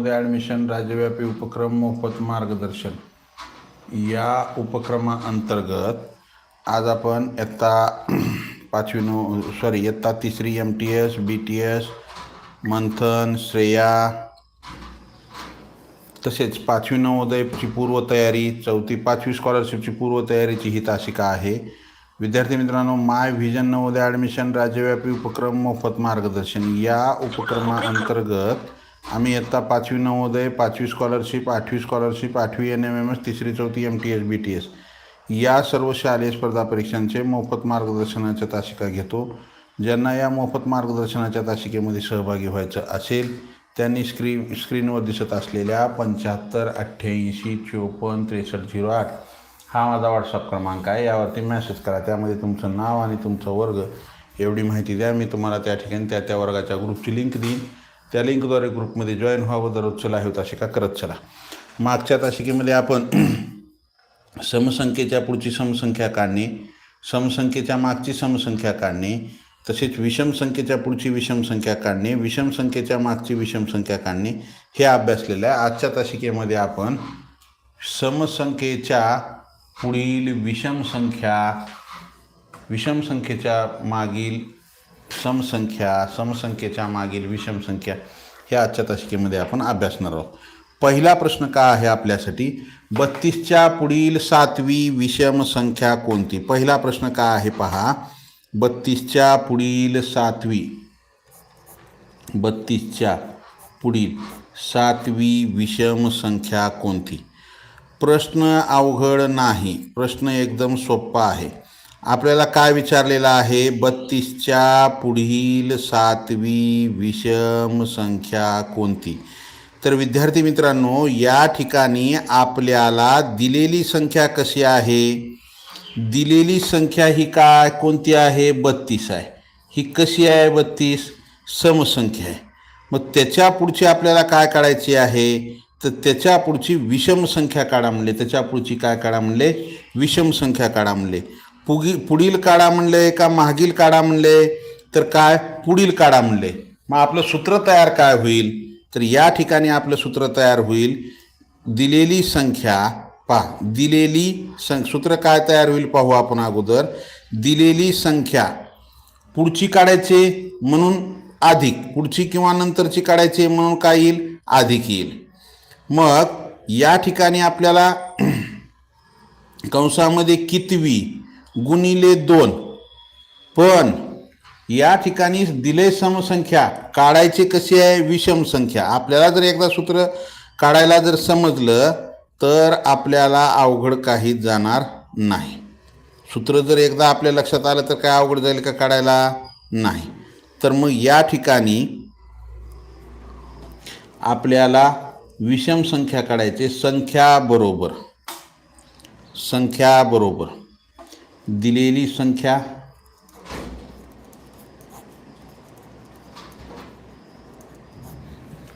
Navodaya admission राज्यव्यापी उपक्रम मोफत मार्गदर्शन. या उपक्रमाअंतर्गत आज आपण इयत्ता पाचवी नो सॉरी इयत्ता तिसरी M T S B T S Manthan Shreya तसेच पाचवी नवोदयची पूर्वतयारी चौथी पाचवी स्कॉलरशिपची पूर्वतयारीची ही तासिका आहे. विद्यार्थी मित्रांनो माय व्हिजन नवोदय ॲडमिशन राज्यव्यापी उपक्रम मोफत मार्गदर्शन. या उपक्रमाअंतर्गत आम्ही इयत्ता पाचवी नवोदय पाचवी स्कॉलरशिप आठवी स्कॉलरशिप आठवी एन एम एम एस तिसरी चौथी M T S B T S या सर्व शालेय स्पर्धा परीक्षांचे मोफत मार्गदर्शनाच्या तासिका घेतो. ज्यांना या मोफत मार्गदर्शनाच्या तासिकेमध्ये सहभागी व्हायचं असेल त्यांनी स्क्रीन स्क्रीनवर दिसत असलेल्या पंच्याहत्तर अठ्ठ्याऐंशी चोपन्न त्रेसष्ट झिरो आठ हा माझा व्हॉट्सअप क्रमांक आहे. यावरती मेसेज करा. त्यामध्ये तुमचं नाव आणि तुमचा वर्ग एवढी माहिती द्या. मी तुम्हाला त्या ठिकाणी त्या त्या वर्गाच्या ग्रुपची लिंक देईन. त्या लिंकद्वारे ग्रुपमध्ये जॉईन व्हावं दररोज चला हे तासिका करत चला. मागच्या तासिकेमध्ये आपण समसंख्येच्या पुढची समसंख्या काढणे समसंख्येच्या मागची समसंख्या काढणे तसेच विषम संख्येच्या पुढची विषम संख्या काढणे विषम संख्येच्या मागची विषम संख्या काढणे हे अभ्यासलेलं आहे. आजच्या तासिकेमध्ये आपण समसंख्येच्या पुढील विषम संख्या विषम संख्येच्या मागील समसंख्या समसंख्येच्या मागील विषम संख्या ह्या आजच्या तासिकेमध्ये आपण अभ्यासणार आहोत. पहिला प्रश्न का आहे आपल्यासाठी? बत्तीसच्या पुढील सातवी विषम संख्या कोणती? पहिला प्रश्न का आहे पहा. बत्तीसच्या पुढील सातवी बत्तीसच्या पुढील सातवी विषम संख्या कोणती? प्रश्न अवघड नाही. प्रश्न एकदम सोपा आहे. आपल्याला काय विचारलेलं आहे? बत्तीसच्या पुढील सातवी विषम संख्या कोणती? तर विद्यार्थी मित्रांनो या ठिकाणी आपल्याला दिलेली संख्या कशी आहे? दिलेली संख्या ही काय? कोणती आहे? बत्तीस आहे. ही कशी आहे बत्तीस? समसंख्या आहे. मग त्याच्या पुढची आपल्याला काय काढायची आहे? तर त्याच्या पुढची विषम संख्या काढा म्हणले. त्याच्या पुढची काय काढा म्हणले? विषम संख्या काढा म्हणले. पुगी पुढील काढा म्हणले का मागील काढा म्हणले? तर काय? पुढील काढा म्हणले. मग आपलं सूत्र तयार काय होईल? तर या ठिकाणी आपलं सूत्र तयार होईल. दिलेली संख्या पहा दिलेली सं सूत्र काय तयार होईल पाहू आपण अगोदर. दिलेली संख्या पुढची काढायचे म्हणून अधिक पुढची किंवा नंतरची काढायचे म्हणून काय येईल? अधिक येईल. मग या ठिकाणी आपल्याला कंसामध्ये कितवी गुणिले दोन. पण या ठिकाणी दिले समसंख्या काढायची कशी आहे? विषम संख्या आपल्याला जर एकदा सूत्र काढायला जर समजलं तर आपल्याला अवघड काही जाणार नाही. सूत्र जर एकदा आपल्या लक्षात आलं तर काय अवघड जाईल का काढायला? नाही. तर मग या ठिकाणी आपल्याला विषम संख्या काढायचे संख्या बरोबर. संख्या बरोबर. दिलेली संख्या.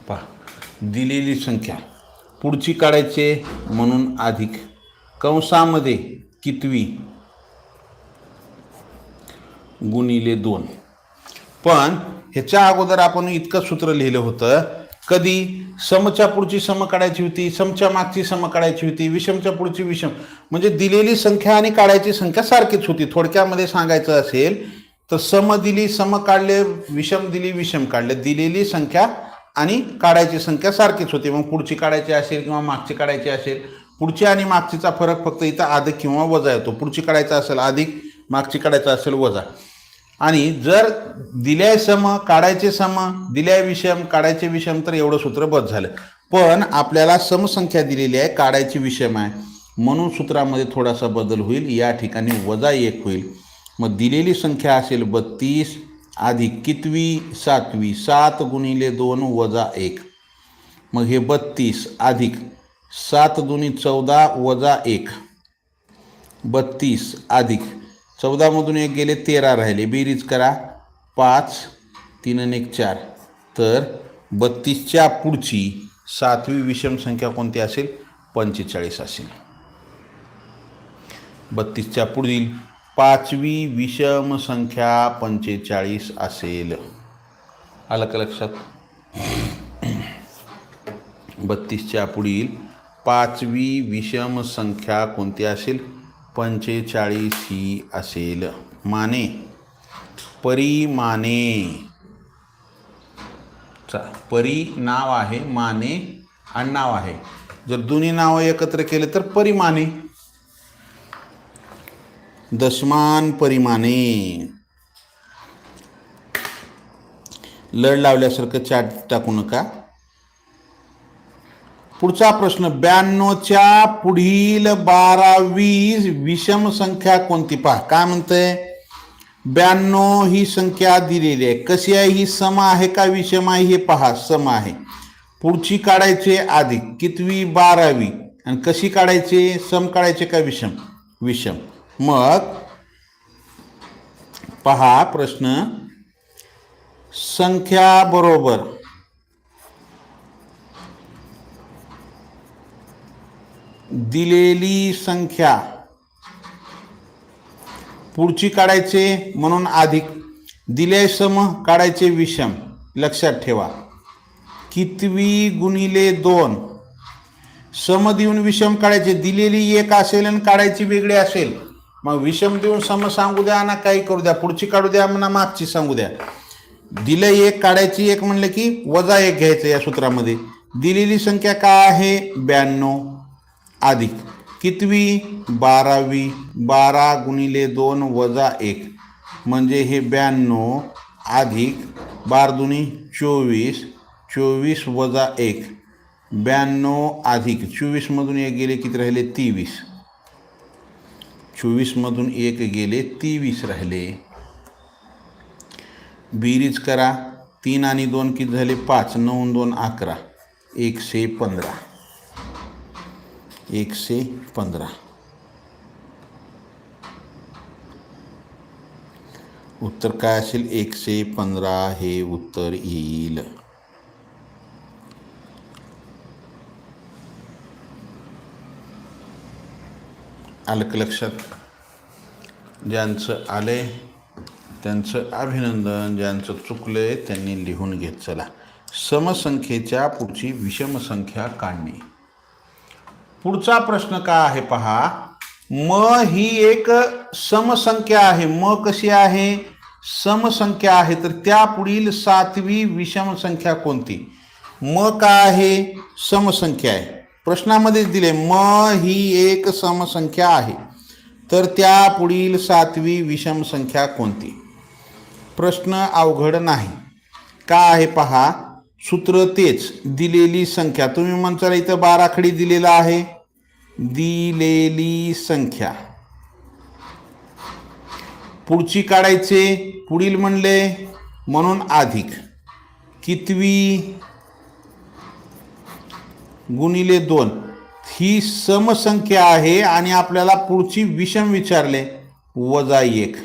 पहा दिलेली संख्या. पुढची काढायचे म्हणून अधिक. कंसामध्ये कितवी? गुणिले दोन. पण ह्याच्या अगोदर आपण इतकं सूत्र लिहिलं होतं कधी समच्या पुढची सम काढायची होती समच्या मागची सम काढायची होती विषमच्या पुढची विषम. म्हणजे दिलेली संख्या आणि काढायची संख्या सारखीच होती. थोडक्यामध्ये सांगायचं असेल तर सम दिली सम काढले विषम दिली विषम काढले. दिलेली संख्या आणि काढायची संख्या सारखीच होती. मग पुढची काढायची असेल किंवा मागची काढायची असेल पुढची आणि मागचीचा फरक फक्त इथं अधिक किंवा वजा येतो. पुढची काढायचा असेल अधिक मागची काढायचा असेल वजा. आणि जर दिल्या सम काढायचे सम दिल्या विषम काढायचे विषम तर एवढं सूत्र बस झालं. पण आपल्याला समसंख्या दिलेली आहे काढायची विषम आहे. म्हणून सूत्रामध्ये थोडासा बदल होईल या ठिकाणी वजा एक होईल. मग दिलेली संख्या असेल बत्तीस अधिक कितवी सातवी सात गुणिले दोन वजा एक. मग हे बत्तीस अधिक सात दुनी चौदा वजा एक. बत्तीस अधिक चौदामधून एक गेले तेरा राहिले. बेरीज करा. पाच तीन आणि एक चार. तर बत्तीसच्या पुढची सातवी विषम संख्या कोणती असेल? पंचेचाळीस असेल. बत्तीसच्या पुढील पाचवी विषम संख्या पंचेचाळीस असेल. आलं का लक्षात? बत्तीसच्या पुढील पाचवी विषम संख्या कोणती असेल? पंचेचाळीस ही असेल. माने. परिमाने. चा परी नाव आहे माने आणि नाव आहे. जर दोन्ही नावं एकत्र केले तर परिमाने. दशमान परिमाने. लढ लावल्यासारखं चाट टाकू नका. पुढचा प्रश्न ब्याण्णवच्या पुढील बारावी विषम संख्या कोणती? पहा काय म्हणतंय? ब्याण्णव ही संख्या दिलेली आहे. कशी आहे? ही सम आहे का विषम आहे? हे पहा सम आहे. पुढची काढायचे अधिक कितवी? बारावी. आणि कशी काढायचे? सम काढायचे का विषम? विषम. मग पहा प्रश्न. संख्या बरोबर. दिलेली संख्या. पुढची काढायचे म्हणून अधिक. दिले सम काढायचे विषम. लक्षात ठेवा. कितवी गुणिले दोन? सम देऊन विषम काढायचे. दिलेली एक असेल आणि काढायची वेगळी असेल. मग विषम देऊन सम सांगू द्या ना काही करू द्या. पुढची काढू द्या म्हणा मागची सांगू द्या. दिलं एक काढायची एक म्हणलं की वजा एक घ्यायचं या सूत्रामध्ये. दिलेली संख्या काय आहे? ब्याण्णव. अधिक कितवी? बारावी. बारा गुणिले दोन वजा एक. म्हणजे हे ब्याण्णव अधिक बार दुनी चोवीस. चोवीस वजा एक. ब्याण्णव अधिक. चोवीसमधून एक गेले किती राहिले? तेवीस. चोवीसमधून एक गेले तेवीस राहिले. बेरीज करा. तीन आणि दोन किती झाले? पाच. नऊ दोन अकरा. एकशे पंधरा. एकशे पंधरा उत्तर काय असेल? एकशे पंधरा हे उत्तर येईल. आलं का लक्षात? ज्यांचं आले त्यांचं अभिनंदन ज्यांचं चुकलंय त्यांनी लिहून घेत चला. समसंख्येच्या पुढची विषम संख्या काढणे. पुढचा प्रश्न का आहे पहा? म ही एक समसंख्या आहे. म कशी आहे? समसंख्या आहे. तर त्या पुढील सातवी विषम संख्या कोणती? म का आहे? समसंख्या आहे. प्रश्नामध्येच दिले. म ही एक समसंख्या आहे. तर त्या पुढील सातवी विषम संख्या कोणती? प्रश्न अवघड नाही. का आहे पहा? सूत्र तेच. दिलेली संख्या. तुम्ही म्हणताल इथं बाराखडी दिलेला आहे. दिलेली संख्या. पुढची काढायचे. पुढील म्हणले म्हणून अधिक. कितवी? गुणिले दोन. ही समसंख्या आहे आणि आपल्याला पुढची विषम विचारले. वजा एक.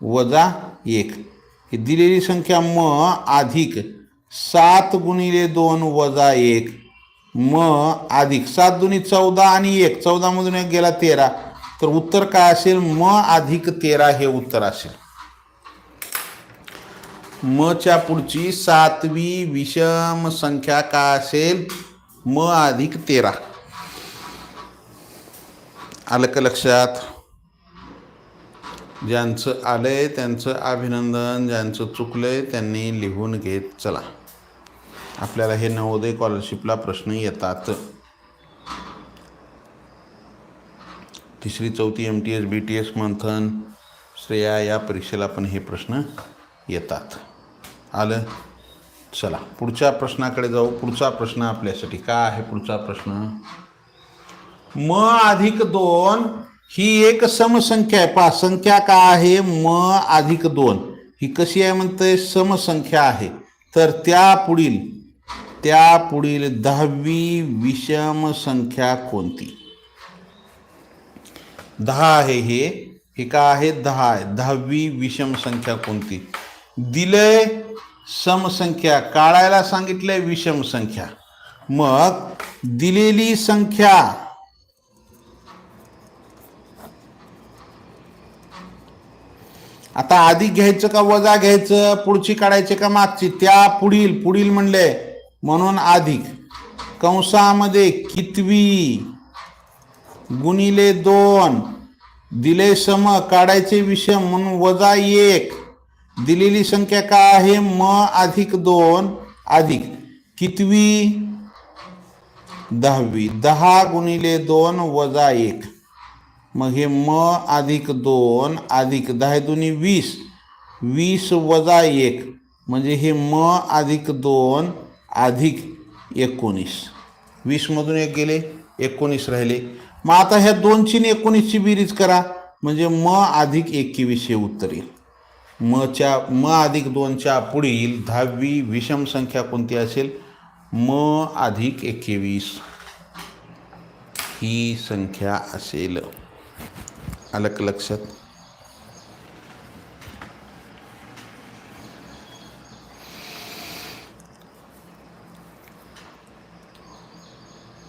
वजा एक. दिलेली संख्या म अधिक. सात गुणिले दोन वजा एक. म अधिक. सात दुनी चौदा आणि एक. चौदामधून एक गेला तेरा. तर उत्तर काय असेल? म अधिक तेरा हे उत्तर असेल. मच्या पुढची सातवी विषम संख्या काय असेल? म अधिक तेरा. आलं का लक्षात? ज्यांचं आलंय त्यांचं अभिनंदन ज्यांचं चुकलंय त्यांनी लिहून घेत चला. आपल्याला हे नवोदय स्कॉलरशिपला प्रश्न येतात. तिसरी चौथी M T S B T S Manthan Shreya या परीक्षेला पण हे प्रश्न येतात. आलं? चला पुढच्या प्रश्नाकडे जाऊ. पुढचा प्रश्न आपल्यासाठी काय आहे पुढचा प्रश्न? म अधिक दोन ही एक समसंख्या आहे. पा संख्या काय आहे? म अधिक दोन. ही कशी आहे? म्हणते समसंख्या आहे. तर त्या पुढील त्या पुढील दहावी विषम संख्या कोणती? दहा आहे हे. हे का आहे? दहा आहे. दहावी विषम संख्या कोणती? दिलंय समसंख्या काढायला सांगितलंय विषम संख्या. मग दिलेली संख्या. आता आधी घ्यायचं का वजा घ्यायचं? पुढची काढायची का मागची? त्या पुढील पुढील म्हणले. म्हणून अधिक कंसामध्ये कितवी? गुणिले दोन. दिले सम काढायचे विषम म्हणून वजा एक. दिलेली संख्या काय आहे? म अधिक दोन. अधिक कितवी? दहावी. दहा गुणिले दोन वजा एक. मग हे म अधिक दोन अधिक दहा दुनी वीस. वीस वजा एक. म्हणजे हे म अधिक दोन अधिक एकोणीस. वीसमधून एक गेले एकोणीस राहिले. मग आता ह्या दोनची आणि एकोणीसची बेरीज करा. म्हणजे म अधिक एकवीस हे उत्तर येईल. मच्या म अधिक दोनच्या पुढील दहावी विषम संख्या कोणती असेल? म अधिक एकवीस. ही संख्या असेल. आलं का लक्षात.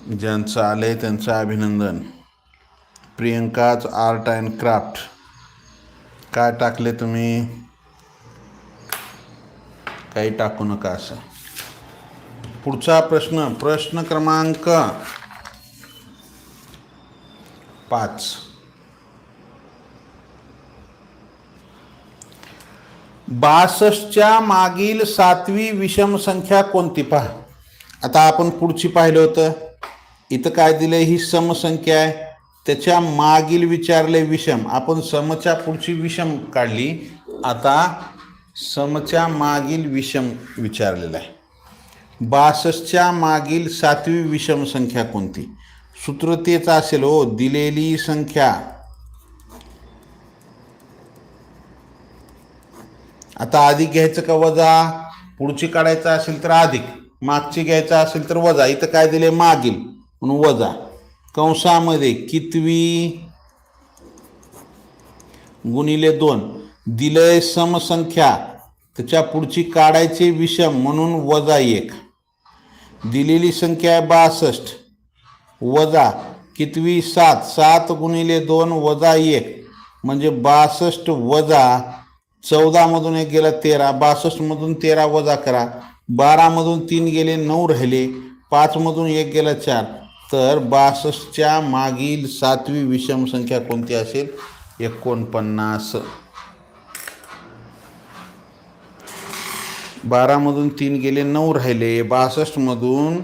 ज्यांचं आलंय त्यांचं अभिनंदन. प्रियंकाच आर्ट अँड क्राफ्ट. काय टाकले तुम्ही? काही टाकू नका असं. पुढचा प्रश्न प्रश्न क्रमांक पाच. बासष्टच्या मागील सातवी विषम संख्या कोणती पहा. आता आपण पुढची पाहिलं होतं. इथं काय दिलंय? ही समसंख्या आहे. त्याच्या मागील विचारले विषम. आपण समच्या पुढची विषम काढली. आता समच्या मागील विषम विचारलेला आहे. बासष्टच्या मागील सातवी विषम संख्या कोणती? सूत्र तेच असेल हो दिलेली संख्या. आता अधिक घ्यायचं का वजा? पुढची काढायचं असेल तर अधिक. मागची घ्यायचं असेल तर वजा. इथं काय दिले मागील. म्हणून वजा. कंसामध्ये कितवी? गुणिले दोन. दिलंय समसंख्या. त्याच्या पुढची काढायची विषम म्हणून वजा एक. दिलेली संख्या आहे बासष्ट. वजा कितवी? सात. सात गुणिले दोन वजा एक. म्हणजे बासष्ट वजा चौदामधून एक गेला तेरा. बासष्टमधून तेरा वजा करा. बारामधून तीन गेले नऊ राहिले. पाचमधून एक गेला चार. तर बासष्टच्या मागील सातवी विषम संख्या कोणती असेल? एकोणपन्नास. बारामधून तीन गेले नऊ राहिले. बासष्टमधून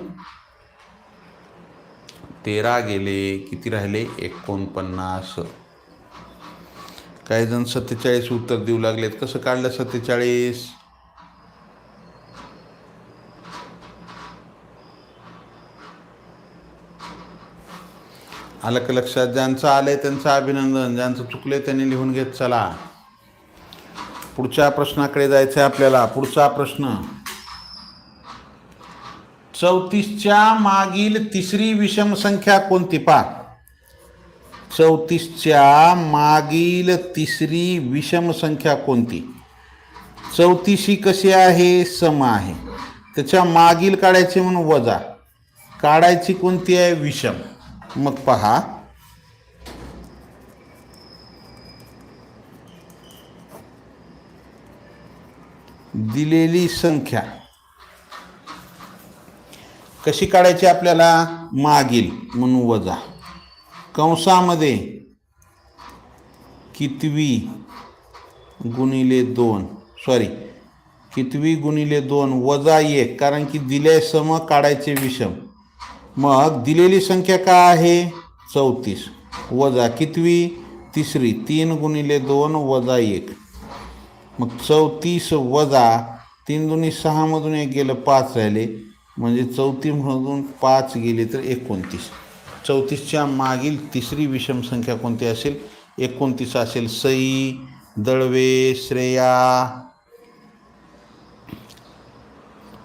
तेरा गेले किती राहिले? एकोणपन्नास. काही जण सत्तेचाळीस उत्तर देऊ लागलेत. कसं काढलं सत्तेचाळीस? आलं का लक्षात ज्यांचं आलंय त्यांचं अभिनंदन ज्यांचं चुकलंय त्यांनी लिहून घेत चला. पुढच्या प्रश्नाकडे जायचं आहे आपल्याला पुढचा प्रश्न. चौतीसच्या मागील तिसरी विषम संख्या कोणती? पा चौतीसच्या मागील तिसरी विषम संख्या कोणती? चौतीशी कशी आहे? सम आहे. त्याच्या मागील काढायची म्हणून वजा. काढायची कोणती आहे? विषम. मग पहा. दिलेली संख्या. कशी काढायची आपल्याला? मागील म्हणून वजा. कंसामध्ये कितवी गुणिले दोन? सॉरी कितवी गुणिले दोन? वजा एक. कारण की दिले सम काढायचे विषम. मग दिलेली संख्या काय आहे? चौतीस. वजा कितवी? तिसरी. तीन गुणिले दोन वजा एक. मग चौतीस वजा तीन दुनी सहामधून एक गेलं पाच राहिले. म्हणजे चौतीमधून पाच गेले तर एकोणतीस. चौतीसच्या मागील तिसरी विषम संख्या कोणती असेल? एकोणतीस असेल सई दळवे श्रेया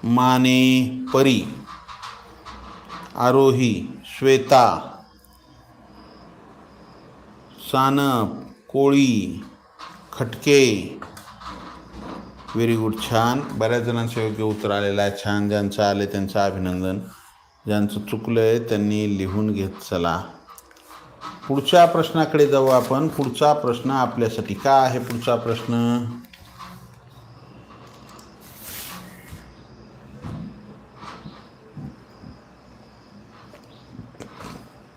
माने परी. आरोही श्वेता सानप कोळी खटके. व्हेरी गुड छान. बऱ्याच जणांचं योग्य उत्तर आलेलं आहे. छान ज्यांचं आले त्यांचं अभिनंदन. ज्यांचं चुकलं आहे त्यांनी लिहून घेत चला. पुढच्या प्रश्नाकडे जाऊ आपण. पुढचा प्रश्न आपल्यासाठी का आहे? पुढचा प्रश्न?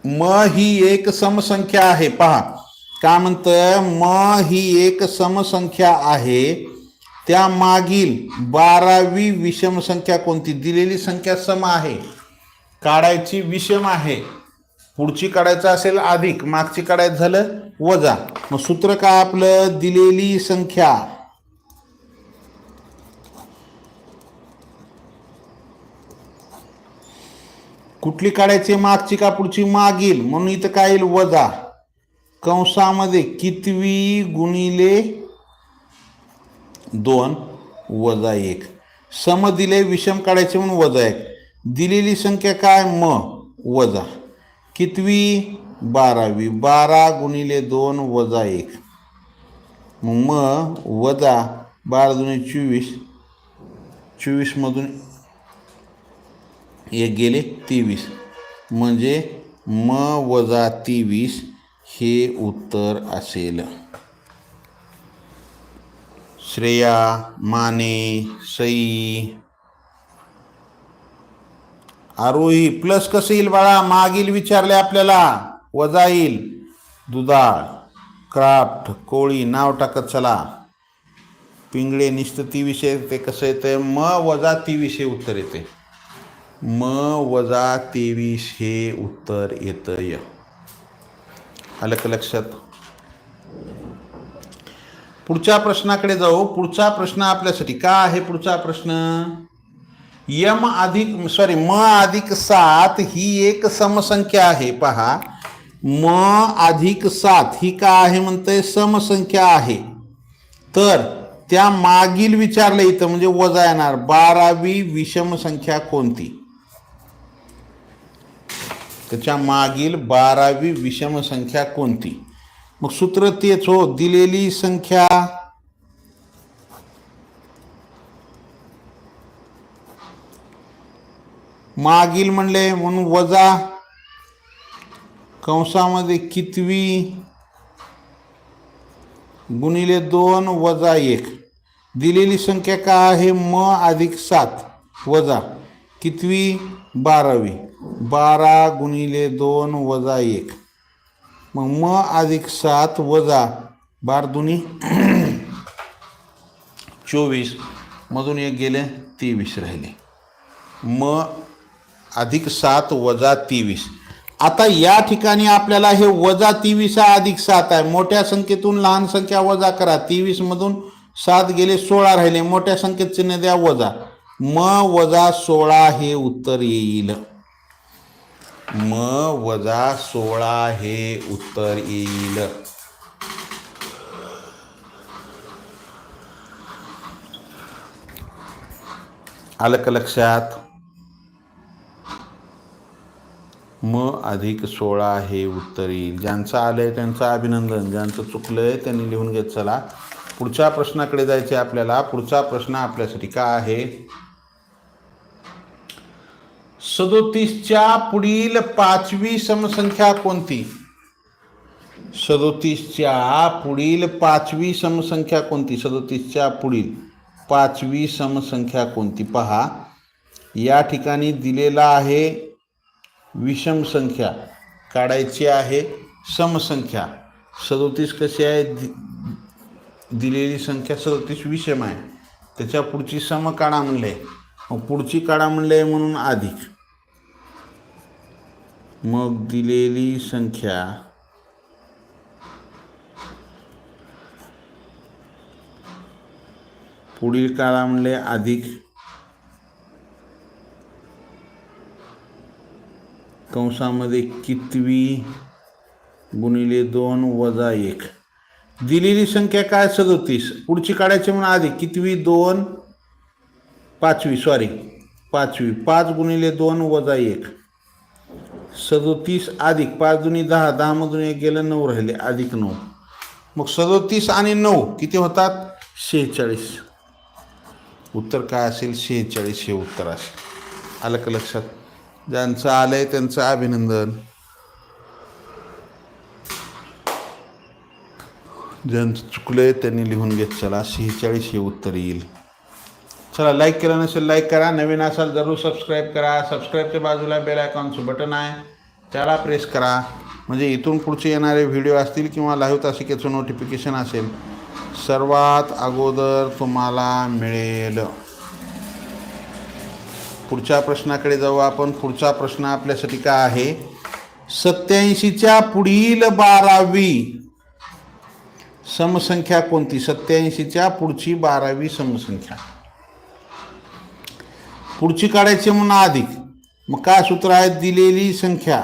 म ही एक समसंख्या आहे. पहा काय म्हणतं म ही एक समसंख्या आहे. त्या मागील बारावी विषम संख्या कोणती? दिलेली संख्या सम आहे. काढायची विषम आहे. पुढची काढायचं असेल अधिक मागची काढायचं झालं वजा. मग सूत्र काय आपलं? दिलेली संख्या. कुठली काढायची मागची का पुढची? मागील. म्हणून इथं काय येईल? वजा. कंसामध्ये कितवी गुणिले दोन? वजा एक. सम दिले विषम काढायचे म्हणून वजा एक. दिलेली संख्या काय? म. वजा. कितवी? बारावी. बारा गुणिले दोन वजा एक. म वजा बारा दुने चोवीस. चोवीसमधून एक गेले तेवीस. म्हणजे म वजा तेवीस हे उत्तर असेल. श्रेया माने सई. आरोही प्लस कसं येईल बाळा? मागील विचारले आपल्याला. वजा येईल. दुधाळ क्राफ्ट कोळी नाव टाकत चला. पिंगळे निस्त ती विषय ते कसं येतं म वजा ती विषय उत्तर येते म वजा तेवीस हे उत्तर येतं य आलं का लक्षात? पुढच्या प्रश्नाकडे जाऊ. पुढचा प्रश्न आपल्यासाठी का आहे पुढचा प्रश्न? यम अधिक सॉरी म अधिक सात ही एक समसंख्या आहे. पहा म अधिक सात ही का आहे म्हणते समसंख्या आहे. तर त्या मागील विचारलं इथं म्हणजे वजा येणार. बारावी विषम संख्या कोणती? त्याच्या मागील बारावी विषम संख्या कोणती? मग सूत्र तेच हो दिलेली संख्या. मागील म्हणले म्हणून वजा. कंसामध्ये कितवी? गुणिले दोन वजा एक. दिलेली संख्या काय आहे? म अधिक सात वजा. कितवी? बारावी. बारा गुणिले दोन वजा एक. मग म अधिक सात वजा बार दुनी चोवीस. मधून एक गेले तेवीस राहिले. म अधिक सात वजा तेवीस. आता या ठिकाणी आपल्याला हे वजा तेवीस हा अधिक सात आहे. मोठ्या संख्येतून लहान संख्या वजा करा. तेवीसमधून सात गेले सोळा राहिले. मोठ्या संख्येत चिन्ह द्या वजा. म वजा सोळा हे उत्तर येईल. म वजा सोळा हे उत्तर येईल. आलं का लक्षात? म अधिक सोळा हे उत्तर येईल. ज्यांचं आलंय त्यांचं अभिनंदन. ज्यांचं चुकलंय त्यांनी लिहून घेत चला. पुढच्या प्रश्नाकडे जायचे आपल्याला. पुढचा प्रश्न आपल्यासाठी का आहे? सदोतीसच्या पुढील पाचवी समसंख्या कोणती? सदोतीसच्या पुढील पाचवी समसंख्या कोणती? सदोतीसच्या पुढील पाचवी समसंख्या कोणती? पहा या ठिकाणी दिलेला आहे विषम संख्या. काढायची आहे समसंख्या. सदोतीस कशी आहे? दि दिलेली संख्या सदोतीस विषम आहे. त्याच्या पुढची सम काढा म्हणले. आहे पुढची काढा म्हणले म्हणून अधिक. मग दिलेली संख्या पुढील काळा म्हणले अधिक. कंसामध्ये कितवी गुणिले दोन वजा एक. दिलेली संख्या काय सदोतीस? पुढची काढायची म्हणून अधिक. कितवी दोन? पाचवी सॉरी पाचवी. पाच गुणिले दोन वजा एक. सदोतीस अधिक पाच दुनी दहा दहामधून एक गेलं नऊ राहिले. अधिक नऊ. मग सदोतीस आणि नऊ किती होतात? शेहेचाळीस. उत्तर काय असेल? शेहेचाळीस हे उत्तर असेल. आलं का लक्षात? ज्यांचं आलं आहे त्यांचं अभिनंदन. ज्यांचं चुकलं आहे त्यांनी लिहून घेत चला. शेहेचाळीस हे उत्तर येईल. चला लाईक केलं नसेल लाईक करा. नवीन असाल जरूर सबस्क्राईब करा. सबस्क्राईबच्या बाजूला बेल आयकॉनचं बटन आहे. त्याला प्रेस करा. म्हणजे इथून पुढचे येणारे व्हिडिओ असतील किंवा लाईव्ह तासिकेचं नोटिफिकेशन असेल सर्वात अगोदर तुम्हाला मिळेल. पुढच्या प्रश्नाकडे जाऊ आपण. पुढचा प्रश्न आपल्यासाठी काय आहे? सत्याऐंशीच्या पुढील बारावी. समसंख्या कोणती? सत्याऐंशीच्या पुढची बारावी समसंख्या. पुढची काढायची म्हणून अधिक. मग काय सूत्र आहे? दिलेली संख्या.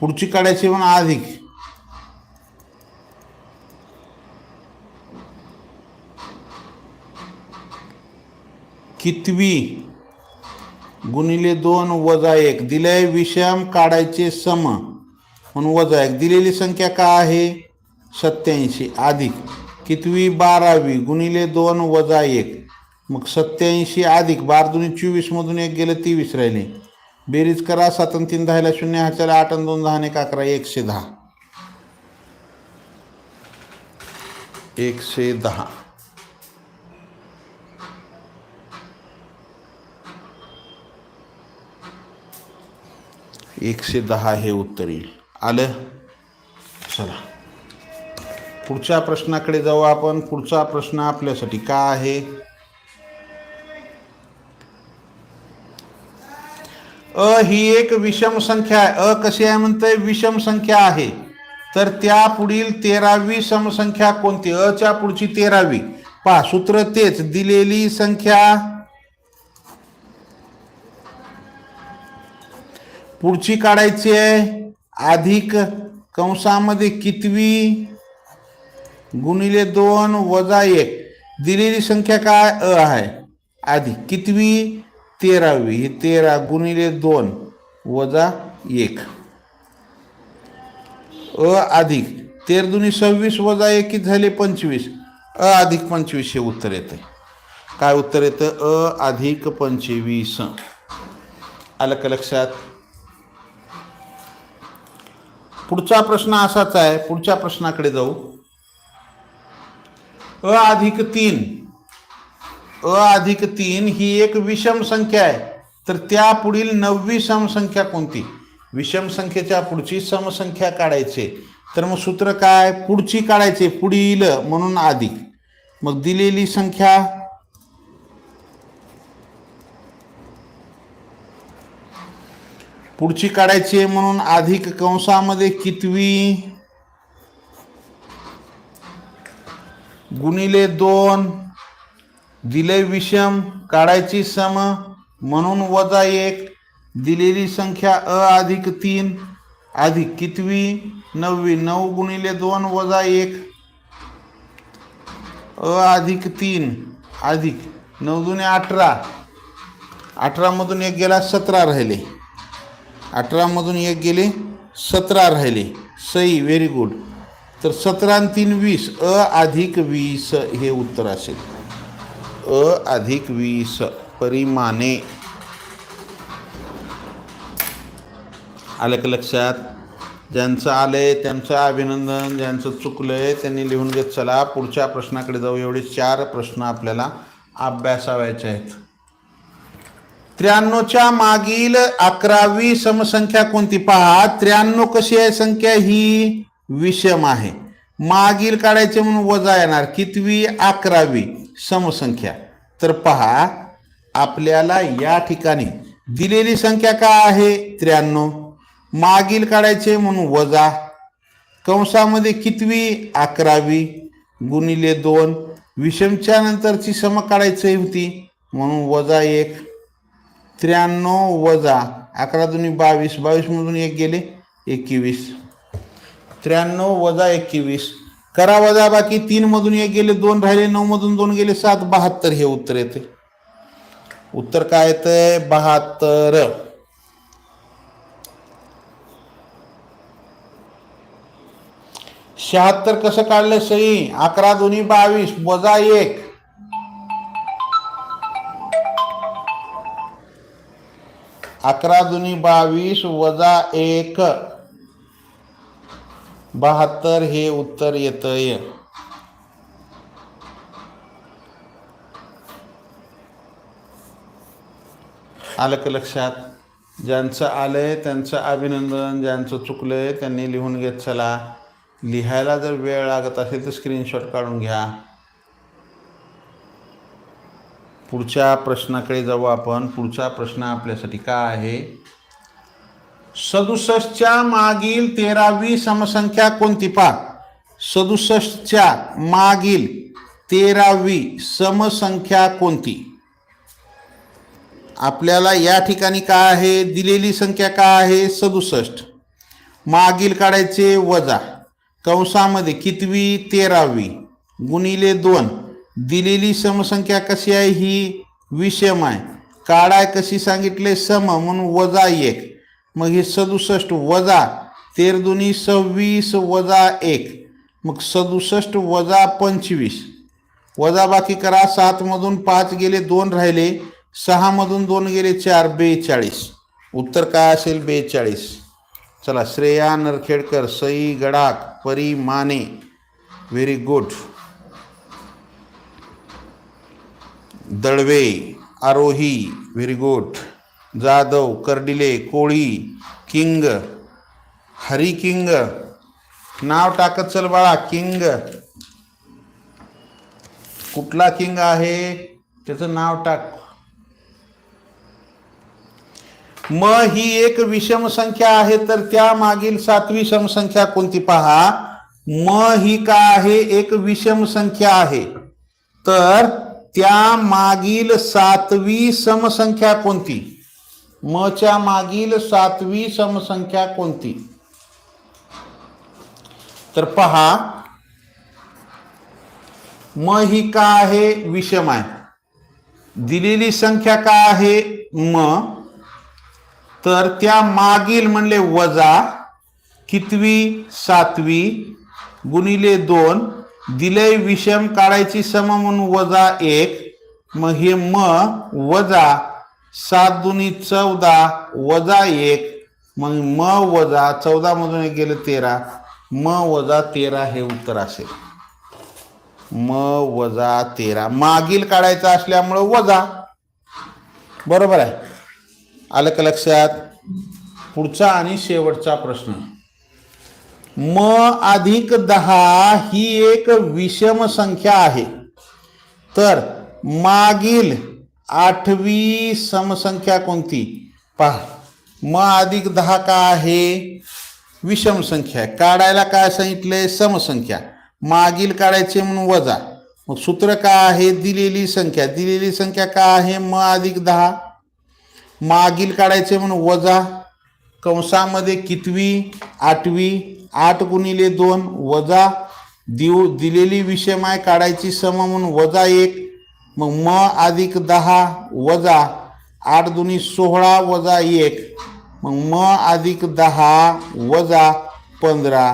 पुढची काढायची म्हणून अधिक. कितवी गुणिले दोन वजा एक. दिलय विषम काढायचे सम. म्हणून वजा एक दिलेली संख्या काय आहे? सत्याऐंशी अधिक. कितवी? बारावी. गुणिले दोन वजा एक. मग सत्याऐंशी अधिक. बार दुनी चोवीसमधून एक गेलं तेवीस राहिले. बेरीज करा. सात आणि तीन दहायला शून्य ह्याच्याला आठ आणि दोन दहा आणि एक अकरा एकशे दहा. एकशे दहा. एकशे दहा हे उत्तर येईल. आलं? चला. पुढच्या प्रश्नाकडे जाऊ आपण. पुढचा प्रश्न आपल्यासाठी का आहे? अ ही एक विषम संख्या आहे. अ कशी आहे म्हणते विषम संख्या आहे. तर त्या पुढील तेरावी समसंख्या कोणती? अच्या पुढची तेरावी. पहा सूत्र तेच. दिलेली संख्या. पुढची काढायची आहे. अधिक कंसामध्ये कितवी? गुणिले दोन वजा एक. दिलेली संख्या काय? अ आहे. अधिक कितवी? तेरावी. हे तेरा गुणिले दोन वजा एक. अ अधिक. तेर दुनी सव्वीस वजा एक झाले? पंचवीस. अ अधिक पंचवीस हे उत्तर येतं. काय उत्तर येतं? अ अधिक पंचवीस. आलं का लक्षात? पुढचा प्रश्न असाच आहे पुढच्या प्रश्नाकडे जाऊ. अ अधिक तीन. अ अधिक तीन ही एक विषम संख्या आहे. तर त्या पुढील नववी समसंख्या कोणती? विषम संख्येच्या पुढची समसंख्या काढायचे. तर मग सूत्र काय? पुढची काढायचे पुढील म्हणून अधिक. मग दिलेली संख्या पुढची काढायची आहे म्हणून अधिक कंसामध्ये कितवी? गुणिले दोन. दिले विषम काढायची सम म्हणून वजा एक. दिलेली संख्या अ अधिक तीन. अधिक कितवी? नववी. नऊ गुणिले दोन वजा एक. अ अधिक तीन. अधिक. नऊ दुने अठरा. अठरामधून एक गेला सतरा राहिले. अठरामधून एक गेले सतरा राहिले. सई व्हेरी गुड तर सतरा आणि तीन वीस. अ अधिक वीस हे उत्तर असेल. अ अधिक वीस परिमाणे. आलं का लक्षात? ज्यांचं आलंय त्यांचं अभिनंदन ज्यांचं चुकलंय त्यांनी लिहून घेत चला. पुढच्या प्रश्नाकडे जाऊ. एवढे चार प्रश्न आपल्याला अभ्यासावायचे आहेत. त्र्याण्णवच्या मागील अकरावी समसंख्या कोणती? पहा त्र्याण्णव कशी आहे संख्या? ही विषम आहे. मागील काढायचे म्हणून वजा येणार. कितवी? अकरावी समसंख्या. तर पहा आपल्याला या ठिकाणी दिलेली संख्या काय आहे? त्र्याण्णव. मागील काढायचे म्हणून वजा. कंसामध्ये कितवी? अकरावी गुणिले दोन. विषमच्या नंतरची सम काढायची होती म्हणून वजा एक. त्र्याण्णव वजा अकरा दोन्ही बावीस बावीसमधून एक गेले एकवीस. त्र्याण्णव वजा एकवीस. करा वजा बाकी तीनमधून एक गेले दोन राहिले नऊमधून दोन गेले सात बहात्तर. हे उत्तर येते उत्तर काय येतंय? बहात्तर. शहात्तर कसं काढलं सई? अकरा दोन्ही बावीस वजा एक. अकरा दुनी बावीस वजा एक. बहात्तर हे उत्तर येतंय. आलं का लक्षात? ज्यांचं आलं आहे त्यांचं अभिनंदन ज्यांचं चुकलं आहे त्यांनी लिहून घेत चला. लिहायला जर वेळ लागत असेल तर स्क्रीनशॉट काढून घ्या. पुढच्या प्रश्नाकडे जाऊ आपण. पुढचा प्रश्न आपल्यासाठी काय आहे? सदुसष्टच्या मागील तेरावी समसंख्या कोणती? पा सदुसष्टच्या मागील तेरावी समसंख्या कोणती? आपल्याला या ठिकाणी काय आहे? दिलेली संख्या काय आहे? सदुसष्ट. मागील काढायचे वजा. कंसामध्ये कितवी? तेरावी. गुणिले दोन. दिलेली समसंख्या कशी आहे ही विषम आहे. काढाय कशी सांगितले सम म्हणून वजा एक. मग हे सदुसष्ट वजा तेरदुनी सव्वीस वजा एक. मग सदुसष्ट वजा पंचवीस. वजा बाकी करा सातमधून पाच गेले दोन राहिले सहामधून दोन गेले चार बेचाळीस. उत्तर काय असेल? बेचाळीस. चला Shreya Narkhedkar Sai Gadak Pari Mane. Very good Dalve Aarohi very good Jadhav Kardile Koli king Hari king नाव टाकत चल बाळा किंग. कुठला किंग आहे? त्याचं नाव टाक. म ही एक विषम संख्या आहे तर त्या मागील सातवी समसंख्या कोणती पहा. म ही का आहे? एक विषम संख्या आहे. तर त्या मागील सातवी समसंख्या कोणती? म च्या मागील सातवी समसंख्या कोणती? तर पहा. म ही का आहे? विषम आहे दिलेली संख्या का आहे? म. तर त्या मागील म्हणले वजा कितवी? सातवी. गुणिले दोन. दिलय विषम काढायची सम म्हणून वजा एक मग हे म वजा सात दुनी चौदा वजा एक मग म वजा चौदा मधून एक गेलं तेरा म वजा तेरा हे उत्तर असेल. म वजा तेरा. मागील काढायचं असल्यामुळं वजा. बरोबर आहे. आलं का लक्षात? पुढचा आणि शेवटचा प्रश्न. म अधिक दहा ही एक विषम संख्या आहे. तर मागील आठवी समसंख्या कोणती? पहा म अधिक दहा का आहे? विषम संख्या. काढायला काय सांगितले? समसंख्या. मागील काढायचे म्हणून वजा. मग सूत्र काय आहे? दिलेली संख्या. दिलेली संख्या काय आहे? म अधिक दहा. मागील काढायचे म्हणून वजा. कंसामध्ये कितवी आठवी आठ गुणिले दोन वजा देऊ दिलेली विषयमाय काढायची सम म्हणून वजा एक मग म अधिक दहा वजा आठ दुनी सोळा वजा एक मग म अधिक दहा वजा पंधरा.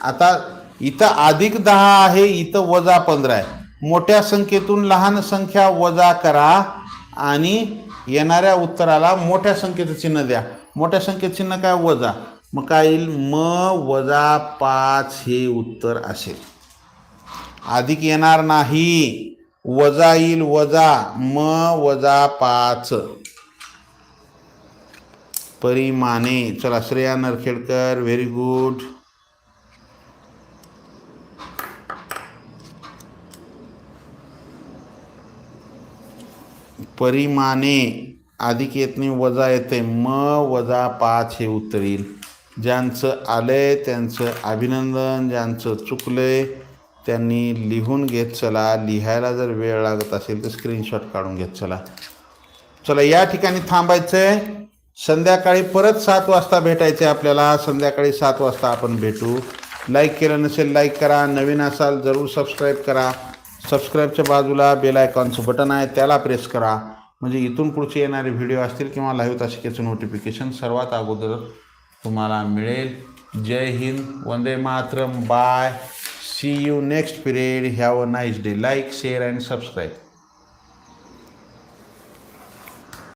आता इथं अधिक दहा आहे इथं वजा पंधरा आहे. मोठ्या संख्येतून लहान संख्या वजा करा आणि येणाऱ्या उत्तराला मोठ्या संख्येचं चिन्ह द्या. मोठ्या संख्येचं चिन्ह काय? वजा. मग काय येईल? म वजा पाच हे उत्तर असेल. अधिक येणार नाही. वजा येईल वजा. म वजा पाच. परिमाने चला श्रेया नरखेडकर. व्हेरी गुड परिमाणे अधिक येत नाही वजा येते म वजा पाच हे उत्तर येईल ज्यांचं आलंय त्यांचं अभिनंदन ज्यांचं चुकलंय त्यांनी लिहून घेत चला. लिहायला जर वेळ लागत असेल तर स्क्रीनशॉट काढून घेत चला. चला या ठिकाणी थांबायचं आहे संध्याकाळी परत सात वाजता भेटायचे आपल्याला. संध्याकाळी सात वाजता आपण भेटू. लाईक केलं नसेल लाईक करा. नवीन असाल जरूर सबस्क्राईब करा. सबस्क्राईबच्या बाजूला बेल आयकॉनचं बटन आहे त्याला प्रेस करा. म्हणजे इथून पुढचे येणारे व्हिडिओ असतील किंवा लाईव्ह तासिकेचं नोटिफिकेशन सर्वात अगोदर तुम्हाला मिळेल. जय हिंद वंदे Mataram bye see you next period have a nice day like share and subscribe